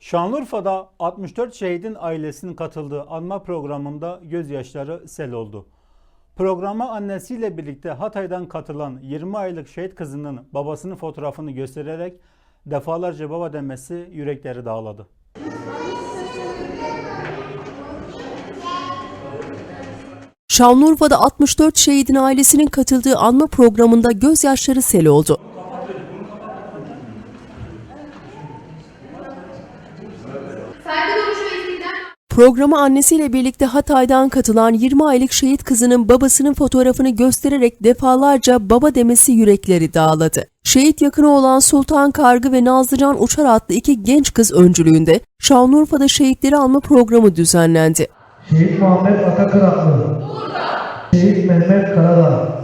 Şanlıurfa'da 64 şehidin ailesinin katıldığı anma programında gözyaşları sel oldu. Programa annesiyle birlikte Hatay'dan katılan 20 aylık şehit kızının babasının fotoğrafını göstererek defalarca baba demesi yürekleri dağladı. Şanlıurfa'da 64 şehidin ailesinin katıldığı anma programında gözyaşları sel oldu. Saygı duruşu ve istiklal Programa annesiyle birlikte Hatay'dan katılan 20 aylık şehit kızının babasının fotoğrafını göstererek defalarca baba demesi yürekleri dağladı. Şehit yakını olan Sultan Kargı ve Nazlıcan Uçar adlı iki genç kız öncülüğünde Şanlıurfa'da şehitleri alma programı düzenlendi. Şehit Muhammed Atakıraklı. Burada. Şehit Mehmet Karadağ.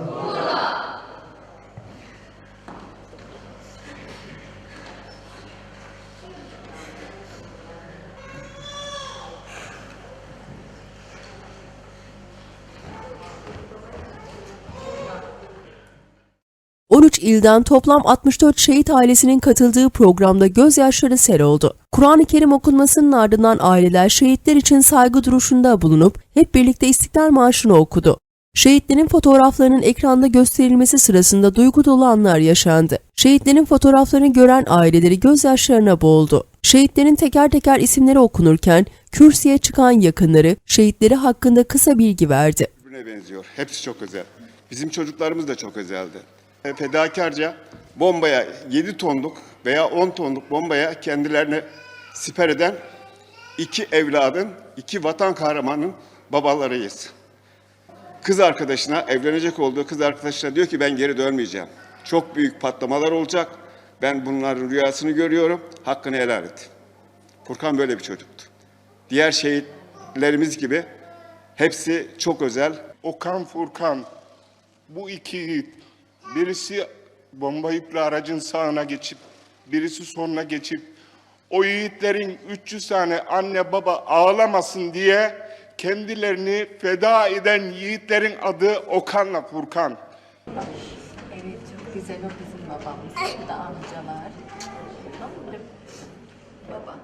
İlden toplam 64 şehit ailesinin katıldığı programda gözyaşları sel oldu. Kur'an-ı Kerim okunmasının ardından aileler şehitler için saygı duruşunda bulunup hep birlikte İstiklal Marşı'nı okudu. Şehitlerin fotoğraflarının ekranda gösterilmesi sırasında duygu dolu anlar yaşandı. Şehitlerin fotoğraflarını gören aileleri gözyaşlarına boğuldu. Şehitlerin teker teker isimleri okunurken kürsüye çıkan yakınları şehitleri hakkında kısa bilgi verdi. birbirine benziyor. Hepsi çok özel. Bizim çocuklarımız da çok özeldi. Fedakarca bombaya 7 tonluk veya 10 tonluk bombaya kendilerini siper eden iki evladın, iki vatan kahramanın babalarıyız. Kız arkadaşına, evlenecek olduğu kız arkadaşına diyor ki ben geri dönmeyeceğim. Çok büyük patlamalar olacak. Ben bunların rüyasını görüyorum. Hakkını helal et. Furkan böyle bir çocuktu. Diğer şehitlerimiz gibi hepsi çok özel. Okan Furkan bu iki birisi bomba yüklü aracın sağına geçip birisi sonuna geçip o yiğitlerin 300 tane anne baba ağlamasın diye kendilerini feda eden yiğitlerin adı Okan'la Furkan. Evet çok güzel o bizim babamız. Bu da amcalar. Baba.